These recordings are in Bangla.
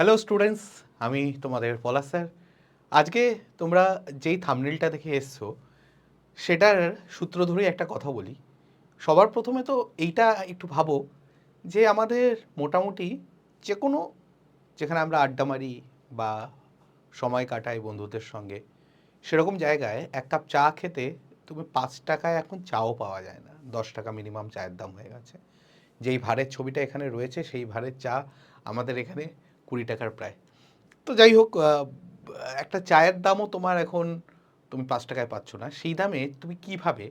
হ্যালো স্টুডেন্টস আমি তোমাদের পলাশ স্যার। আজকে তোমরা যেই থামনেলটা দেখে এসছো, সেটার সূত্র ধরেই একটা কথা বলি। সবার প্রথমে তো এইটা একটু ভাবো যে আমাদের মোটামুটি যে কোনো যেখানে আমরা আড্ডা মারি বা সময় কাটাই বন্ধুদের সঙ্গে, সেরকম জায়গায় এক কাপ চা খেতে তুমি পাঁচ টাকায় এখন চাও পাওয়া যায় না। দশ টাকা মিনিমাম চায়ের দাম হয়ে গেছে। যেই ভারের ছবিটা এখানে রয়েছে, সেই ভারের চা আমাদের এখানে কুড়ি টাকার প্রায়। তো যাই হোক একটা চায়ের দামও তোমার এখন তুমি পাঁচ টাকায় পাচ্ছ না। সেই দামে তুমি কীভাবে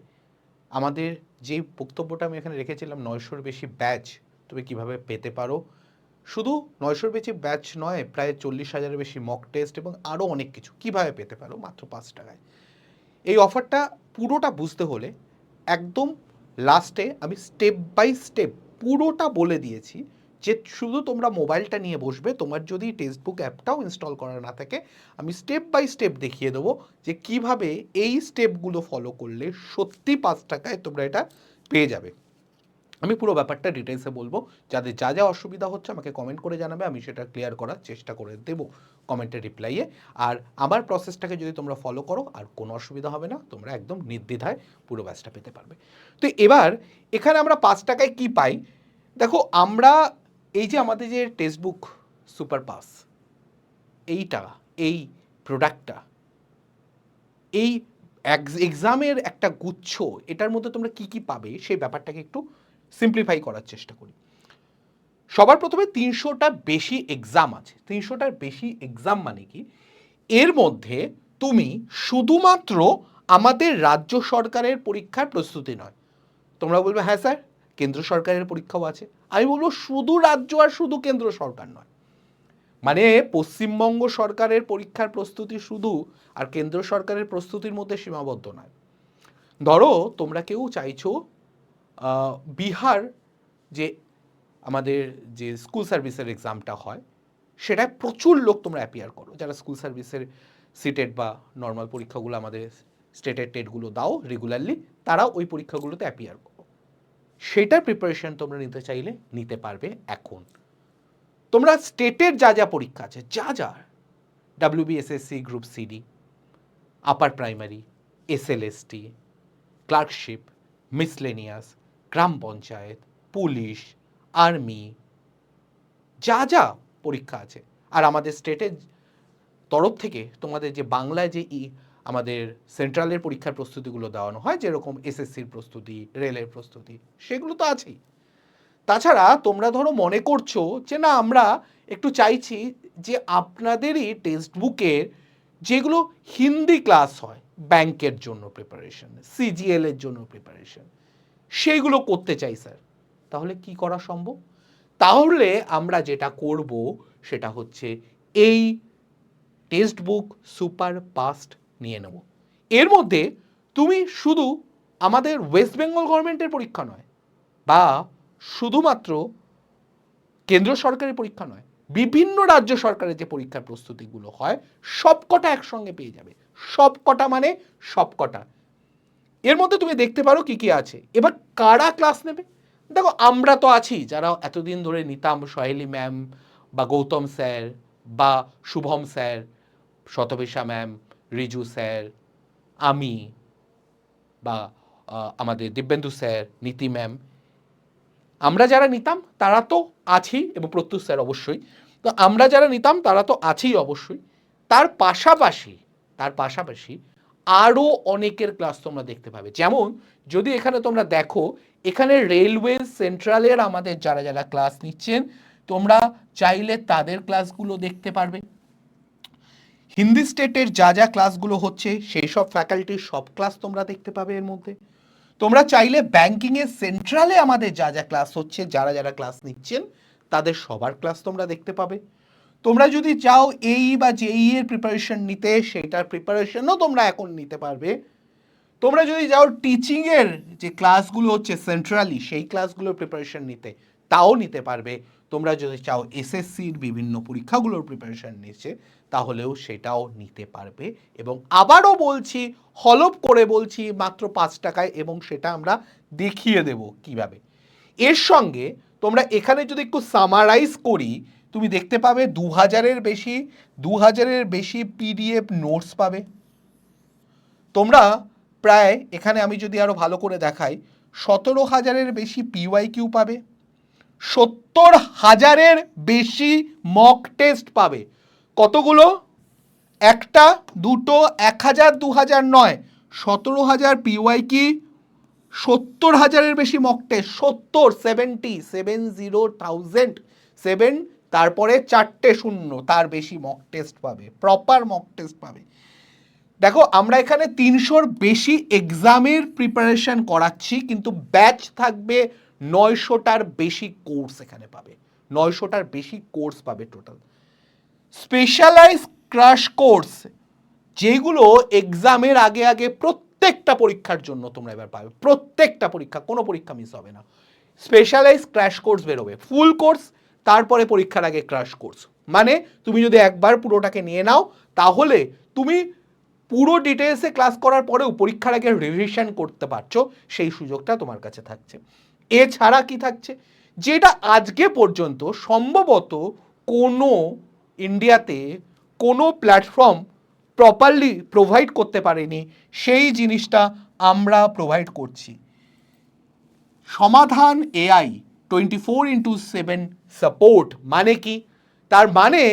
আমাদের যে বক্তব্যটা আমি এখানে রেখেছিলাম, নয়শোর বেশি ব্যাচ, তুমি কীভাবে পেতে পারো? শুধু নয়শোর বেশি ব্যাচ নয়, প্রায় চল্লিশ হাজারের বেশি মক টেস্ট এবং আরও অনেক কিছু কীভাবে পেতে পারো মাত্র পাঁচ টাকায়। এই অফারটা পুরোটা বুঝতে হলে একদম লাস্টে আমি স্টেপ বাই স্টেপ পুরোটা বলে দিয়েছি। যে শুধু তোমরা মোবাইলটা নিয়ে বসবে, তোমার যদি টেক্সটবুক অ্যাপটাও ইনস্টল করা না থাকে, আমি স্টেপ বাই স্টেপ দেখিয়ে দেবো যে কীভাবে এই স্টেপগুলো ফলো করলে সত্যি পাঁচ টাকায় তোমরা এটা পেয়ে যাবে। আমি পুরো ব্যাপারটা ডিটেলসে বলব। যাদের যা যা অসুবিধা হচ্ছে আমাকে কমেন্ট করে জানাবে, আমি সেটা ক্লিয়ার করার চেষ্টা করে দেবো কমেন্টের রিপ্লাইয়ে আর আমার প্রসেসটাকে যদি তোমরা ফলো করো, আর কোনো অসুবিধা হবে না, তোমরা একদম নির্দ্বিধায় পুরো ব্যাচটা পেতে পারবে। তো এবার এখানে আমরা পাঁচ টাকায় কি পাই? দেখো, আমরা এই যে আমাদের যে টেক্সটবুক সুপার পাস এইটা, এই প্রোডাক্টটা এই এক্সামের একটা গুচ্ছ, এটার মধ্যে তোমরা কি কি পাবে, সেই ব্যাপারটাকে একটু সিম্পলিফাই করার চেষ্টা করি। সবার প্রথমে তিনশোটা বেশি এক্সাম আছে। তিনশোটার বেশি এক্সাম মানে কি? এর মধ্যে তুমি শুধুমাত্র আমাদের রাজ্য সরকারের পরীক্ষার প্রস্তুতি নয়। তোমরা বলবে হ্যাঁ স্যার, কেন্দ্র সরকারের পরীক্ষাও আছে। আমি বলব শুধু রাজ্য আর শুধু কেন্দ্র সরকার নয়। মানে পশ্চিমবঙ্গ সরকারের পরীক্ষার প্রস্তুতি শুধু আর কেন্দ্র সরকারের প্রস্তুতির মধ্যে সীমাবদ্ধ নয়। ধরো তোমরা কেউ চাইছো বিহার যে আমাদের যে স্কুল সার্ভিসের এক্সামটা হয়, সেটায় প্রচুর লোক তোমরা অ্যাপিয়ার করো। যারা স্কুল সার্ভিসের সিটেট বা নর্মাল পরীক্ষাগুলো আমাদের স্টেটের টেটগুলো দাও রেগুলারলি তারা ওই পরীক্ষাগুলোতে অ্যাপিয়ার করো। সেটার প্রিপারেশন তোমরা নিতে চাইলে নিতে পারবে এখন। তোমরা স্টেটের যা যা পরীক্ষা আছে, যা যা WBSSC group CD upper primary SLST clerkship miscellaneous গ্রাম পঞ্চায়েত, পুলিশ আর্মি যা যা পরীক্ষা আছে। আর আমাদের স্টেটের তরফ থেকে তোমাদের যে বাংলায় যে ই আমাদের সেন্ট্রালের পরীক্ষার প্রস্তুতিগুলো দেওয়ানো হয়, যেরকম এসএসসির প্রস্তুতি, রেলের প্রস্তুতি, সেগুলো তো আছেই। তাছাড়া তোমরা ধরো মনে করছ যে না, আমরা একটু চাইছি যে আপনাদেরই টেক্সট বুকের যেগুলো হিন্দি ক্লাস হয়, ব্যাংকের জন্য প্রিপারেশন সিজিএল এর জন্য প্রিপারেশন সেইগুলো করতে চাই স্যার। তাহলে কি করা সম্ভব? তাহলে আমরা যেটা করব সেটা হচ্ছে এই টেক্সট বুক সুপার পাস্ট নিয়ে নেব। এর মধ্যে তুমি শুধু আমাদের ওয়েস্ট বেঙ্গল গভর্নমেন্টের পরীক্ষা নয়, বা শুধুমাত্র কেন্দ্র সরকারের পরীক্ষা নয়, বিভিন্ন রাজ্য সরকারের যে পরীক্ষার প্রস্তুতিগুলো হয়, সবকটা একসঙ্গে পেয়ে যাবে। সবকটা মানে সবকটা। এর মধ্যে তুমি দেখতে পারো কি কি আছে। এবার কারা ক্লাস নেবে? দেখো, আমরা তো আছি, যারা এতদিন ধরে নিতাম সহেলি ম্যাম বা গৌতম স্যার বা শুভম স্যার শতবেশা ম্যাম রিজু স্যার, আমি বা আমাদের দিব্যেন্দু স্যার, নীতি ম্যাম, আমরা যারা নিতাম তারা তো আছি এবং প্রত্যুষ স্যার অবশ্যই, তো আমরা যারা নিতাম তারা তো আছেই অবশ্যই। তার পাশাপাশি তার পাশাপাশি আরও অনেকের ক্লাস তোমরা দেখতে পাবে। যেমন, যদি এখানে তোমরা দেখো, এখানে রেলওয়ে সেন্ট্রালের আমাদের যারা যারা ক্লাস নিচ্ছেন, তোমরা চাইলে তাদের ক্লাসগুলো দেখতে পারবে। হিন্দি স্টেটের যা যা ক্লাসগুলো হচ্ছে সেই সব ফ্যাকাল্টির সব ক্লাস তোমরা দেখতে পাবে এর মধ্যে। তোমরা চাইলে ব্যাংকিংয়ে সেন্ট্রালে আমাদের যা যা ক্লাস হচ্ছে, যারা যারা ক্লাস নিচ্ছেন, তাদের সবার ক্লাস তোমরা দেখতে পাবে। তোমরা যদি চাও এই বা জেই এর প্রিপারেশন নিতে, সেটার প্রিপারেশনও তোমরা এখন নিতে পারবে। তোমরা যদি যাও টিচিংয়ের যে ক্লাসগুলো হচ্ছে সেন্ট্রালি সেই ক্লাসগুলোর প্রিপারেশন নিতে, তাও নিতে পারবে। তোমরা যদি চাও এসএসসির বিভিন্ন পরীক্ষাগুলোর প্রিপারেশন নিচ্ছে তাহলেও সেটাও নিতে পারবে। এবং আবারও বলছি হলপ করে বলছি মাত্র পাঁচ টাকায় এবং সেটা আমরা দেখিয়ে দেব কীভাবে। এর সঙ্গে তোমরা এখানে যদি একটু সামারাইজ করি, তুমি দেখতে পাবে দু হাজারের বেশি দু হাজারের বেশি পিডিএফ নোটস পাবে। তোমরা প্রায়, এখানে আমি যদি আরও ভালো করে দেখাই, সতেরো হাজারের বেশি পিওয়াই কিউ পাবে, সত্তর হাজারের বেশি মক টেস্ট পাবে। কতগুলো? একটা, দুটো এক হাজার দু হাজার নয়। সতেরো হাজার পিওয়াই কি? সত্তর হাজারের বেশি মক টেস্ট সত্তর seventy seven zero thousand seven তারপরে চারটে শূন্য তার বেশি মক টেস্ট পাবে। প্রপার মক টেস্ট পাবে। দেখো, আমরা এখানে তিনশোর বেশি এক্সামের প্রিপারেশন করাচ্ছি, কিন্তু ব্যাচ থাকবে নয়শোটার বেশি কোর্স এখানে পাবে। নয়শোটার বেশি কোর্স পাবে টোটাল স্পেশালাইজ ক্রাশ কোর্স যেগুলো এক্সামের আগে আগে প্রত্যেকটা পরীক্ষার জন্য তোমরা এবার পাবে। প্রত্যেকটা পরীক্ষা, কোনো পরীক্ষা মিস হবে না। স্পেশালাইজ ক্র্যাশ কোর্স বেরোবে। ফুল কোর্স তারপরে পরীক্ষার আগে ক্র্যাশ কোর্স মানে তুমি যদি একবার পুরোটাকে নিয়ে নাও, তাহলে তুমি পুরো ডিটেলসে ক্লাস করার পরেও পরীক্ষার আগে রিভিশন করতে পারছ, সেই সুযোগটা তোমার কাছে থাকছে। এছাড়া কি থাকছে? যেটা আজকে পর্যন্ত সম্ভবত কোনো ইন্ডিয়াতে কোনো প্ল্যাটফর্ম প্রপারলি প্রোভাইড করতে পারেনি, সেই জিনিসটা আমরা প্রোভাইড করছি। সমাধান AI twenty four into seven support মানে কি? তার মানে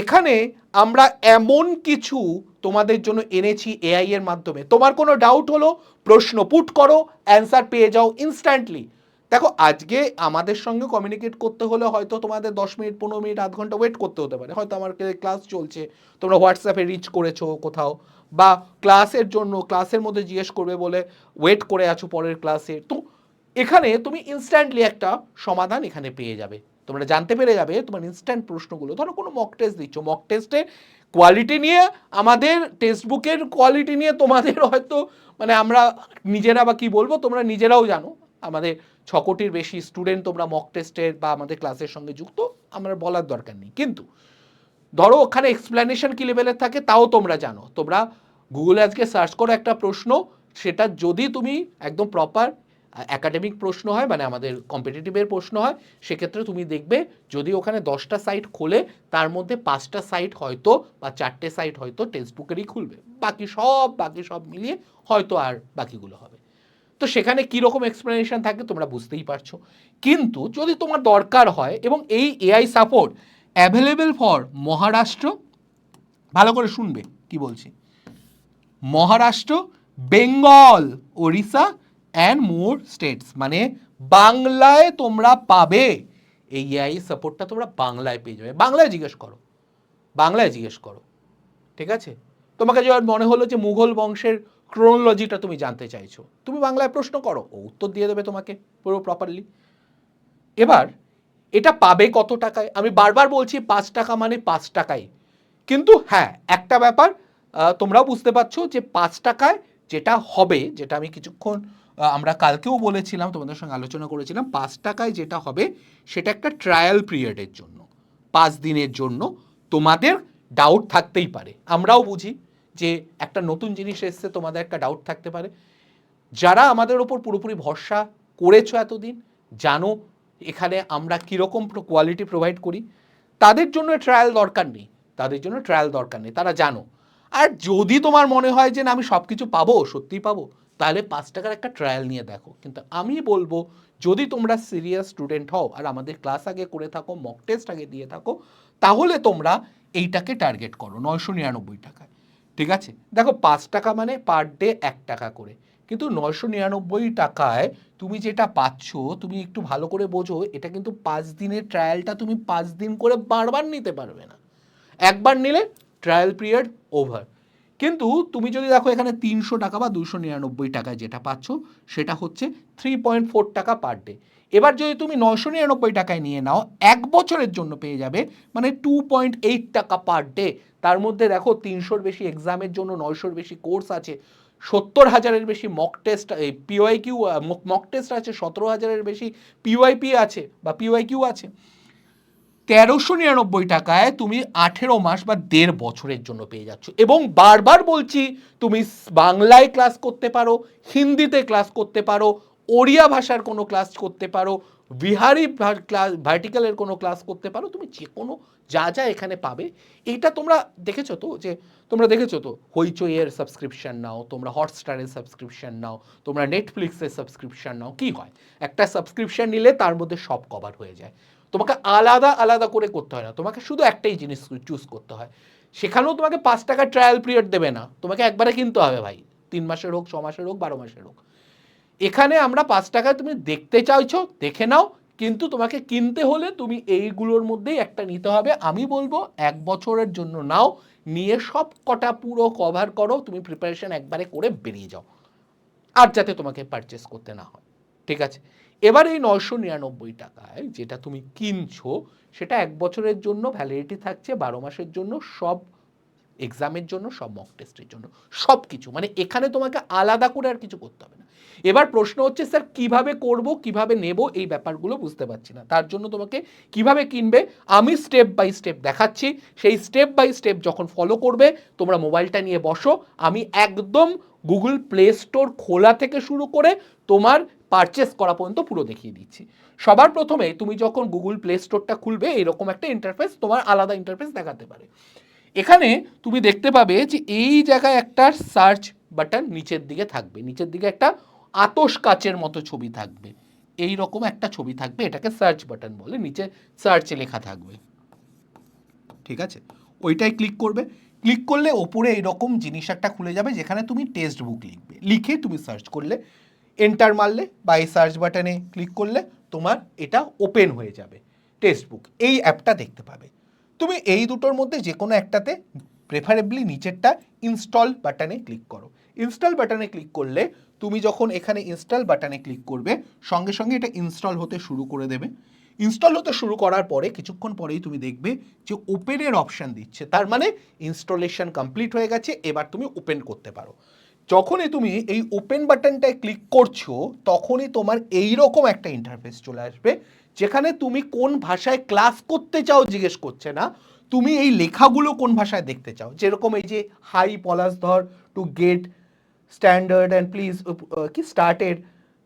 এখানে আমরা এমন কিছু তোমাদের জন্য এনেছি এআই এর মাধ্যমে। তোমার কোনো ডাউট হলো, প্রশ্ন পুট করো অ্যান্সার পেয়ে যাও ইনস্ট্যান্টলি দেখো, আজকে আমাদের সঙ্গে কমিউনিকেট করতে হলে হয়তো তোমাদের দশ মিনিট, পনেরো মিনিট, আধ ঘণ্টা ওয়েট করতে হতে পারে। হয়তো আমার ক্লাস চলছে, তোমরা হোয়াটসঅ্যাপে রিচ করেছ কোথাও, বা ক্লাসের জন্য ক্লাসের মধ্যে জিজ্ঞেস করবে বলে ওয়েট করে আছো পরের ক্লাসে তো এখানে তুমি ইনস্ট্যান্টলি একটা সমাধান এখানে পেয়ে যাবে। তোমরা জানতে পেরে যাবে তোমার ইনস্ট্যান্ট প্রশ্নগুলো। ধরো কোনো মক টেস্ট দিচ্ছ। মক টেস্টে কোয়ালিটি নিয়ে আমাদের টেক্সট বুকের কোয়ালিটি নিয়ে তোমাদের হয়তো মানে আমরা নিজেরা বা কি বলব, তোমরা নিজেরাও জানো। আমাদের ছ কোটির বেশি স্টুডেন্ট তোমরা মক টেস্টের বা আমাদের ক্লাসের সঙ্গে যুক্ত, আমার বলার দরকার নেই। কিন্তু ধরো ওখানে এক্সপ্লেনেশন কি লেভেলের থাকে তাও তোমরা জানো। তোমরা গুগলে আজকে সার্চ করো একটা প্রশ্ন, সেটা যদি তুমি একদম প্রপার একাডেমিক প্রশ্ন হয় মানে আমাদের কম্পিটিটিভের প্রশ্ন হয়, সেক্ষেত্রে তুমি দেখবে যদি ওখানে দশটা সাইট খোলে, তার মধ্যে পাঁচটা সাইট হয়তো বা চারটে সাইট হয়তো টেক্সট বুকেরই খুলবে। বাকি সব বাকি সব মিলিয়ে হয়তো আর বাকিগুলো হবে তো সেখানে কীরকম এক্সপ্লেনেশন থাকে তোমরা বুঝতেই পারছ। কিন্তু যদি তোমার দরকার হয় এবং এই AI support available for Maharashtra, ভালো করে শুনবে কি বলছি। Maharashtra, Bengal, Odisha and more states মানে বাংলায় তোমরা পাবে। এই এআই সাপোর্টটা তোমরা বাংলায় পেয়ে যাবে। বাংলায় জিজ্ঞেস করো। বাংলায় জিজ্ঞেস করো। ঠিক আছে? তোমাকে যখন মনে হলো যে মুঘল বংশের ক্রোনোলজিটা তুমি জানতে চাইছো। তুমি বাংলায় প্রশ্ন করো, ও উত্তর দিয়ে দেবে তোমাকে পুরো প্রপারলি এবার, এটা পাবে কত টাকায়? আমি বারবার বলছি পাঁচ টাকা মানে পাঁচ টাকায়। কিন্তু হ্যাঁ একটা ব্যাপার তোমরাও বুঝতে পারছ যে পাঁচ টাকায় যেটা হবে, যেটা আমি কিছুক্ষণ আমরা কালকেও বলেছিলাম, তোমাদের সঙ্গে আলোচনা করেছিলাম, পাঁচ টাকায় যেটা হবে সেটা একটা ট্রায়াল পিরিয়ডের জন্য, পাঁচ দিনের জন্য। তোমাদের ডাউট থাকতেই পারে। আমরাও বুঝি। যে একটা নতুন জিনিস এসছে, তোমাদের একটা ডাউট থাকতে পারে। যারা আমাদের ওপর পুরোপুরি ভরসা করেছ এতদিন, জানো এখানে আমরা কীরকম কোয়ালিটি প্রোভাইড করি। তাদের জন্য ট্রায়াল দরকার নেই। তাদের জন্য ট্রায়াল দরকার নেই। তারা জানো। আর যদি তোমার মনে হয় যে না, আমি সব কিছু পাবো, সত্যিই পাবো, তাহলে পাঁচ টাকার একটা ট্রায়াল নিয়ে দেখো। কিন্তু আমি বলব, যদি তোমরা সিরিয়াস স্টুডেন্ট হও আর আমাদের ক্লাস আগে করে থাকো মক টেস্ট আগে দিয়ে থাকো, তাহলে তোমরা এইটাকে টার্গেট করো, নয়শো নিরানব্বই টাকায়। ঠিক আছে? দেখো, পাঁচ টাকা মানে পার ডে এক টাকা করে। কিন্তু নয়শো নিরানব্বই টাকায় তুমি যেটা পাচ্ছ, তুমি একটু ভালো করে বোঝো, এটা কিন্তু পাঁচ দিনের ট্রায়ালটা তুমি পাঁচ দিন করে বারবার নিতে পারবে না। একবার নিলে ট্রায়াল পিরিয়ড ওভার কিন্তু তুমি যদি দেখো এখানে তিনশো টাকা বা দুশো নিরানব্বই টাকায় যেটা পাচ্ছ, সেটা হচ্ছে থ্রি পয়েন্ট ফোর টাকা পার ডে এবার যদি তুমি নশো নিরানব্বই টাকায় নিয়ে নাও, এক বছরের জন্য পেয়ে যাবে মানে টু পয়েন্ট এইট টাকা পার ডে তার মধ্যে দেখো তিনশোর বেশি এক্সামের জন্য, নয়শোর বেশি কোর্স আছে, সত্তর হাজারের বেশি মক টেস্ট এই P Y Q mock test আছে, সতেরো হাজারের বেশি পিওয়াইপি আছে বা পিওয়াই কিউ আছে। তেরোশো নিরানব্বই টাকায় তুমি আঠেরো মাস বা দেড় বছরের জন্য পেয়ে যাচ্ছ। এবং বারবার বলছি, তুমি বাংলায় ক্লাস করতে পারো, হিন্দিতে ক্লাস করতে পারো, ওড়িয়া ভাষার কোনো ক্লাস করতে পারো, বিহারি ক্লাস ভার্টিক্যালের কোনো ক্লাস করতে পারো, তুমি যে কোনো যা যা এখানে পাবে। এটা তোমরা দেখেছ তো যে, তোমরা দেখেছ তো? হইচইয়ের সাবস্ক্রিপশন নাও, তোমরা হটস্টারের সাবস্ক্রিপশন নাও, তোমরা নেটফ্লিক্সের সাবস্ক্রিপশন নাও, কি হয়? একটা সাবস্ক্রিপশন নিলে তার মধ্যে সব কভার হয়ে যায়। তোমাকে আলাদা আলাদা করে করতে হয় না। তোমাকে শুধু একটাই জিনিস চুজ করতে হয়। সেখানেও তোমাকে পাঁচ টাকা ট্রায়াল পিরিয়ড দেবে না। তোমাকে একবারে কিনতে হবে ভাই। তিন মাসের হোক, ছ মাসের হোক, বারো মাসের হোক। এখানে আমরা পাঁচ টাকায় তুমি দেখতে চাইছো, দেখে নাও। কিন্তু তোমাকে কিনতে হলে তুমি এইগুলোর মধ্যেই একটা নিতে হবে। আমি বলব এক বছরের জন্য নাও। নিয়ে সব কটা পুরো কভার করো। তুমি প্রিপারেশন একবারে করে বেরিয়ে যাও। আর যাতে তোমাকে পারচেস করতে না হয়। ঠিক আছে? এবার এই নয়শো নিরানব্বই টাকায় যেটা তুমি কিনছো, সেটা এক বছরের জন্য ভ্যালিডিটি থাকছে, বারো মাসের জন্য, সব এক্সামের জন্য, সব মক টেস্টের জন্য সব কিছু মানে এখানে তোমাকে আলাদা করে আর কিছু করতে হবে না। এবার প্রশ্ন হচ্ছে, স্যার, কীভাবে করব, কীভাবে নেব? এই ব্যাপারগুলো বুঝতে পারছি না। তার জন্য তোমাকে কীভাবে কিনবে, আমি স্টেপ বাই স্টেপ দেখাচ্ছি। সেই স্টেপ বাই স্টেপ যখন ফলো করবে, তোমরা মোবাইলটা নিয়ে বসো। আমি একদম গুগল প্লে স্টোর খোলা থেকে শুরু করে তোমার পারচেস করা পর্যন্ত পুরো দেখিয়ে দিচ্ছি। সবার প্রথমে তুমি যখন গুগল প্লে স্টোরটা খুলবে, এরকম একটা ইন্টারফেস তোমার আলাদা ইন্টারফেস দেখাতে পারে। এখানে তুমি দেখতে পাবে যে এই জায়গায় একটা সার্চ বাটন নিচের দিকে থাকবে। নিচের দিকে একটা আতস কাচের মতো ছবি থাকবে। এই রকম একটা ছবি থাকবে, এটাকে সার্চ বাটন বলে নিচে সার্চে লেখা থাকবে। ঠিক আছে? ওইটাই ক্লিক করবে। ক্লিক করলে ওপরে এরকম জিনিস একটা খুলে যাবে, যেখানে তুমি টেক্সট বুক লিখবে। লিখে তুমি সার্চ করলে এন্টার মারলে বা এই সার্চ বাটনে ক্লিক করলে তোমার এটা ওপেন হয়ে যাবে। টেক্সট বুক এই অ্যাপটা দেখতে পাবে। তুমি এই দুটোর মধ্যে যে কোনো একটাতে প্রেফারেবলি নিচেরটা ইনস্টল বাটনে ক্লিক করো। ইনস্টল বাটনে ক্লিক করলে তুমি যখন এখানে ইনস্টল বাটনে ক্লিক করবে, সঙ্গে সঙ্গে এটা ইনস্টল হতে শুরু করে দেবে। ইনস্টল হতে শুরু করার পরে কিছুক্ষণ পরেই তুমি দেখবে যে ওপেনের অপশান দিচ্ছে। তার মানে ইনস্টলেশন কমপ্লিট হয়ে গেছে, এবার তুমি ওপেন করতে পারো। যখনই তুমি এই ওপেন বাটনটায় ক্লিক করছ, তখনই তোমার এই রকম একটা ইন্টারফেস চলে আসবে, যেখানে তুমি কোন ভাষায় ক্লাস করতে চাও জিজ্ঞেস করছে না, তুমি এই লেখাগুলো কোন ভাষায় দেখতে চাও? যেরকম এই যে hi Palash Dhar to get standard and please কি স্টার্টেড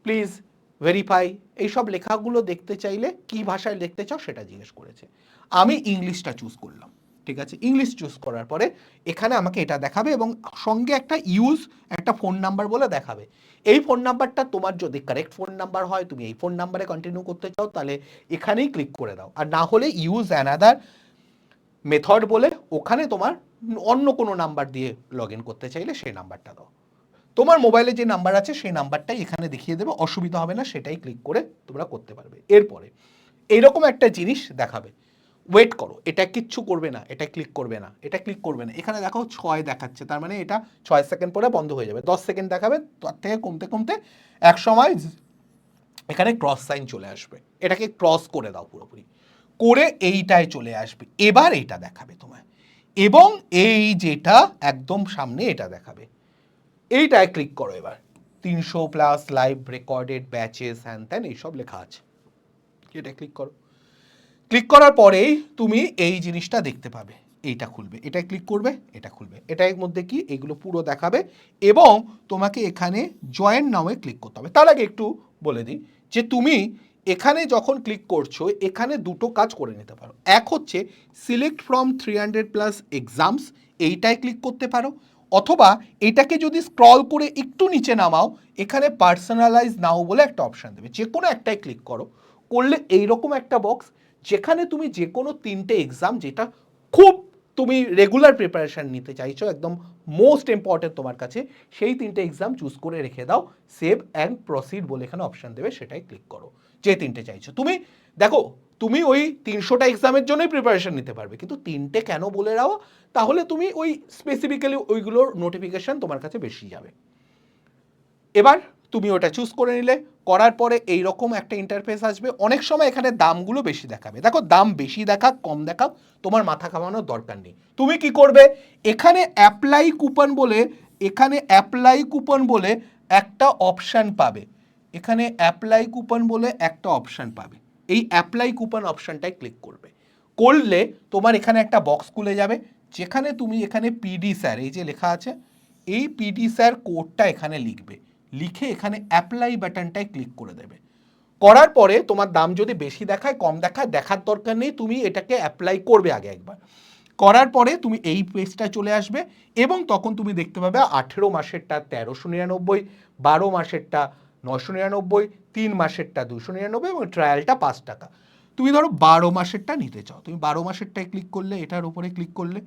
প্লিজ ভেরিফাই এইসব লেখাগুলো দেখতে চাইলে কি ভাষায় দেখতে চাও সেটা জিজ্ঞেস করেছে। আমি ইংলিশটা চুজ করলাম। ঠিক আছে ইংলিশ চুজ করার পরে এখানে আমাকে এটা দেখাবে এবং সঙ্গে একটা ইউজ একটা ফোন নাম্বার বলে দেখাবে। এই ফোন নাম্বারটা তোমার যদি কারেক্ট ফোন নাম্বার হয়, তুমি এই ফোন নাম্বারে কন্টিনিউ করতে চাও, তাহলে এখানেই ক্লিক করে দাও। আর না হলে ইউজ অ্যানাদার মেথড বলে ওখানে তোমার অন্য কোনো নাম্বার দিয়ে লগ করতে চাইলে সেই নাম্বারটা দাও। তোমার মোবাইলে যে নাম্বার আছে, সেই নাম্বারটাই এখানে দেখিয়ে দেবে, অসুবিধা হবে না, সেটাই ক্লিক করে তোমরা করতে পারবে। এরপরে এইরকম একটা জিনিস দেখাবে। ওয়েট করো। এটা কিচ্ছু করবে না, এটা ক্লিক করবে না, এটা ক্লিক করবে না। এখানে দেখো ছয় দেখাচ্ছে, তার মানে এটা ছয় সেকেন্ড পরে বন্ধ হয়ে যাবে। দশ সেকেন্ড দেখাবে, তার থেকে কমতে কমতে এক সময় এখানে ক্রস সাইন চলে আসবে। এটাকে ক্রস করে দাও পুরোপুরি। করে এইটায় চলে আসবে। এবার এটা দেখাবে তোমায়। এবং এই যেটা একদম সামনে এটা দেখাবে। এইটায় ক্লিক করো এবার। তিনশো প্লাস লাইভ রেকর্ডেড ব্যাচেস হ্যান ত্যান এইসব লেখা আছে। এটা ক্লিক করো। ক্লিক করার পরেই তুমি এই জিনিসটা দেখতে পাবে। এইটা খুলবে। এটা ক্লিক করবে, এটা খুলবে। এটার মধ্যে কি? এগুলো পুরো দেখাবে এবং তোমাকে এখানে জয়েন নামে ক্লিক করতে হবে। তার আগে একটু বলে দিই যে তুমি এখানে যখন ক্লিক করছ, এখানে দুটো কাজ করে নিতে পারো। এক হচ্ছে select from three hundred plus exams, এইটায় click করতে পারো। অথবা এটাকে যদি স্ক্রল করে একটু নিচে নামাও, এখানে পার্সোনালাইজ নাও বলে একটা অপশান দেবে। যে কোনো একটাই ক্লিক করো। করলে এইরকম একটা বক্স যেখানে তুমি যে কোনো তিনটে এক্সাম যেটা খুব তুমি রেগুলার প্রিপারেশন নিতে চাইছো, একদম মোস্ট ইম্পর্টেন্ট তোমার কাছে, সেই তিনটে এক্সাম চুজ করে রেখে দাও সেভ অ্যান্ড প্রসিড বলে এখানে অপশান দেবে, সেটাই ক্লিক করো, যে তিনটে চাইছো। তুমি, দেখো, তুমি ওই তিনশোটা এক্সামের জন্যই প্রিপারেশন নিতে পারবে, কিন্তু তিনটে কেন বলে রাও তাহলে তুমি ওই স্পেসিফিক্যালি ওইগুলোর নোটিফিকেশান তোমার কাছে বেশি যাবে। এবার তুমি ওটা চুজ করে নিলে করার পরে এই রকম একটা ইন্টারফেস আসবে, অনেক সময় এখানে দামগুলো বেশি দেখাবে। দেখো, দাম বেশি দেখাক কম দেখাক তোমার মাথা খাওয়ানোর দরকার নেই। তুমি কি করবে? এখানে অ্যাপ্লাই কুপন বলে, এখানে অ্যাপ্লাই কুপন বলে একটা অপশান পাবে। এখানে অ্যাপ্লাই কুপন বলে একটা অপশান পাবে। এই অ্যাপ্লাই কুপন অপশানটায় ক্লিক করবে। করলে তোমার এখানে একটা বক্স খুলে যাবে, যেখানে তুমি এখানে পিডি স্যার এই যে লেখা আছে, এই পিডি স্যার কোডটা এখানে লিখবে। লিখে এখানে অ্যাপ্লাই বাটনটায় ক্লিক করে দেবে। করার পরে তোমার দাম যদি বেশি দেখায়, কম দেখায়, দেখার দরকার নেই, তুমি এটাকে অ্যাপ্লাই করবে আগে একবার। করার পরে তুমি এই পেজটায় চলে আসবে এবং তখন তুমি দেখতে পাবে আঠেরো মাসেরটা তেরোশো নিরানব্বই, বারো মাসেরটা নশো নিরানব্বই, তিন মাসেরটা দুশো নিরানব্বই এবং ট্রায়ালটা পাঁচ টাকা। তুমি ধরো বারো মাসেরটা নিতে চাও। তুমি বারো মাসেরটায় ক্লিক করলে, এটার উপরে ক্লিক করলে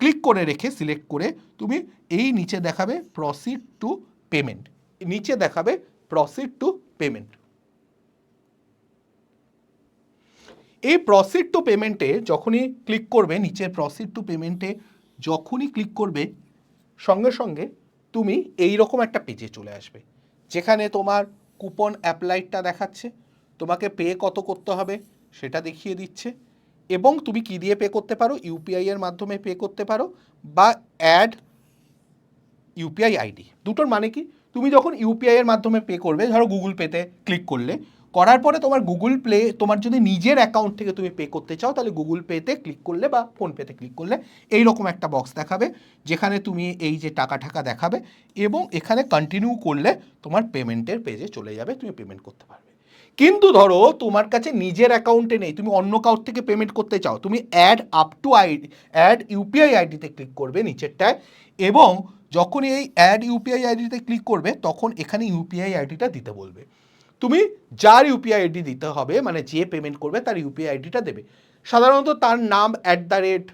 ক্লিক করে রেখে সিলেক্ট করে তুমি এই নিচে দেখাবে প্রসিড টু পেমেন্ট নিচে দেখাবে প্রসিড টু পেমেন্ট এই প্রসিড টু পেমেন্টে যখনই ক্লিক করবে, নিচের প্রসিড টু পেমেন্টে যখনই ক্লিক করবে, সঙ্গে সঙ্গে তুমি এই রকম একটা পেজে চলে আসবে, যেখানে তোমার কুপন অ্যাপ্লাইডটা দেখাচ্ছে, তোমাকে পে কত করতে হবে সেটা দেখিয়ে দিচ্ছে, এবং তুমি কি দিয়ে পে করতে পারো? ইউপিআই এর মাধ্যমে পে করতে পারো, বা অ্যাড ইউপিআই আইডি দুটোর মানে কি? তুমি যখন ইউপিআই এর মাধ্যমে পে করবে, ধরো গুগল পেতে ক্লিক করলে, করার পরে তোমার গুগল প্লে তোমার যদি নিজের অ্যাকাউন্ট থেকে তুমি পে করতে চাও, তাহলে গুগল পেতে ক্লিক করলে বা ফোনপেতে ক্লিক করলে এই রকম একটা বক্স দেখাবে, যেখানে তুমি এই যে টাকা টাকা দেখাবে এবং এখানে কন্টিনিউ করলে তোমার পেমেন্টের পেজে চলে যাবে, তুমি পেমেন্ট করতে পারবে। কিন্তু ধরো তোমার কাছে নিজের অ্যাকাউন্টে নেই, তুমি অন্য কাউর থেকে পেমেন্ট করতে চাও, তুমি add up to ID add UPI আইডিতে ক্লিক করবে নিচেরটায় এবং যখন এই অ্যাড ইউপিআই আইডিতে ক্লিক করবে, তখন এখানে ইউপিআই আইডিটা দিতে বলবে। তুমি যার ইউপিআই আইডি দিতে হবে মানে যে পেমেন্ট করবে, তার ইউপিআই আইডিটা দেবে। সাধারণত তার নাম অ্যাট দ্য রেট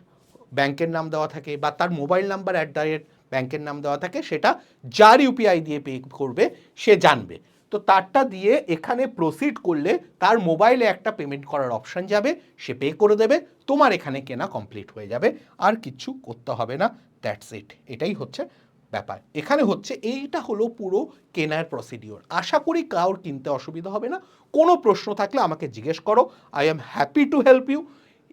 ব্যাংকের নাম দেওয়া থাকে, বা তার mobile number at the rate ব্যাংকের নাম দেওয়া থাকে, সেটা যার ইউপিআই দিয়ে পে করবে, সে জানবে। তো তারটা দিয়ে এখানে প্রসিড করলে তার মোবাইলে একটা পেমেন্ট করার অপশন যাবে, সে পে করে দেবে, তোমার এখানে কেনা কমপ্লিট হয়ে যাবে, আর কিচ্ছু করতে হবে না দ্যাটস ইট এটাই হচ্ছে ব্যাপার। এখানে হচ্ছে এইটা হলো পুরো কেনার প্রসিডিওর আশা করি কারোর কিনতে অসুবিধা হবে না। কোনো প্রশ্ন থাকলে আমাকে জিজ্ঞেস করো। I am happy to help you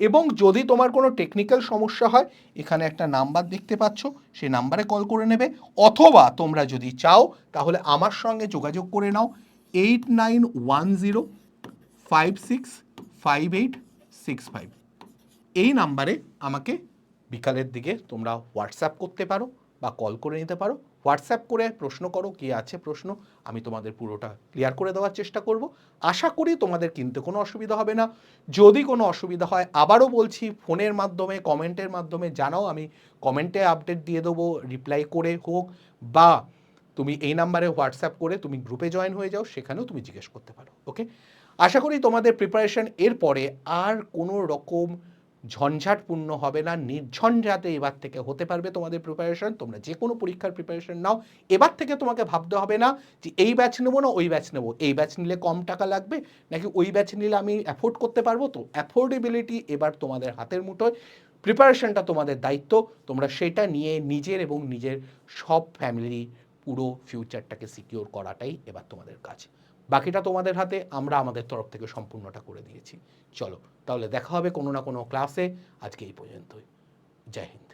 এবং যদি তোমার কোনো টেকনিক্যাল সমস্যা হয়, এখানে একটা নাম্বার দেখতে পাচ্ছ। সেই নাম্বারে কল করে নেবে। অথবা তোমরা যদি চাও, তাহলে আমার সঙ্গে যোগাযোগ করে নাও। Eight nine one zero five six five eight six five এই নাম্বারে আমাকে বিকালের দিকে তোমরা হোয়াটসঅ্যাপ করতে পারো। বা কল করে নিতে পারো। হোয়াটসঅ্যাপ করে প্রশ্ন করো, কি আছে প্রশ্ন, আমি তোমাদের পুরোটা ক্লিয়ার করে দেওয়ার চেষ্টা করব। আশা করি তোমাদের কিনতে কোনো অসুবিধা হবে না। যদি কোনো অসুবিধা হয়, আবারও বলছি, ফোনের মাধ্যমে, কমেন্টের মাধ্যমে জানাও, আমি কমেন্টে আপডেট দিয়ে দেবো, রিপ্লাই করে হোক, বা তুমি এই নাম্বারে হোয়াটসঅ্যাপ করে তুমি গ্রুপে জয়েন হয়ে যাও, সেখানেও তুমি জিজ্ঞেস করতে পারো, ওকে? আশা করি তোমাদের প্রিপারেশন এরপরে আর কোনো রকম ঝঞ্ঝাটপূর্ণ হবে না, নির্ঝঞ্ঝাতে এবার থেকে হতে পারবে তোমাদের প্রিপারেশন তোমরা যে কোনো পরীক্ষার প্রিপারেশন নাও। এবার থেকে তোমাকে ভাবতে হবে না যে এই ব্যাচ নেব না ওই ব্যাচ নেব। এই ব্যাচ নিলে কম টাকা লাগবে নাকি ওই ব্যাচ নিলে আমি অ্যাফোর্ড করতে পারব? তো অ্যাফোর্ডেবিলিটি এবার তোমাদের হাতের মুঠোয়। প্রিপারেশনটা তোমাদের দায়িত্ব। তোমরা সেটা নিয়ে নিজের এবং নিজের সব ফ্যামিলি পুরো ফিউচারটাকে সিকিওর করাটাই এবার তোমাদের কাজ। বাকিটা তোমাদের হাতে, আমরা আমাদের তরফ থেকে সম্পূর্ণটা করে দিয়েছি। চলো, তাহলে দেখা হবে কোনো না কোনো ক্লাসে আজকে এই পর্যন্তই। জয় হিন্দ।